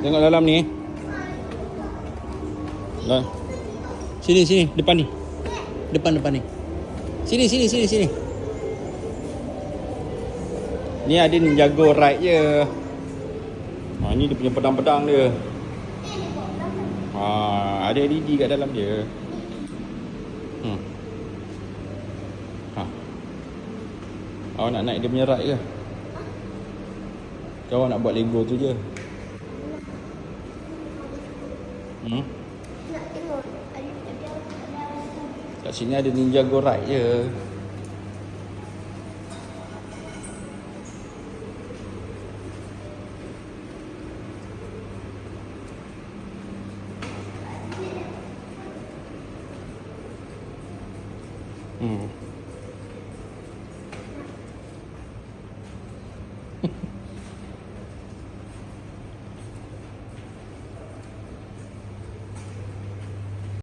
Tengok dalam ni. Dah. Sini sini depan ni. Depan depan ni. Sini sini sini sini. Ni ada Ninjago ride je. Ha ni dia punya pedang-pedang dia. Ha ada LED kat dalam dia. Hmm. Ha. Awak nak naik dia punya ride ke? Kau nak buat Lego tu je. Hmm? Nak tengok. Ada, ada, ada. Kat sini ada ninja gorai je. Mm-hmm.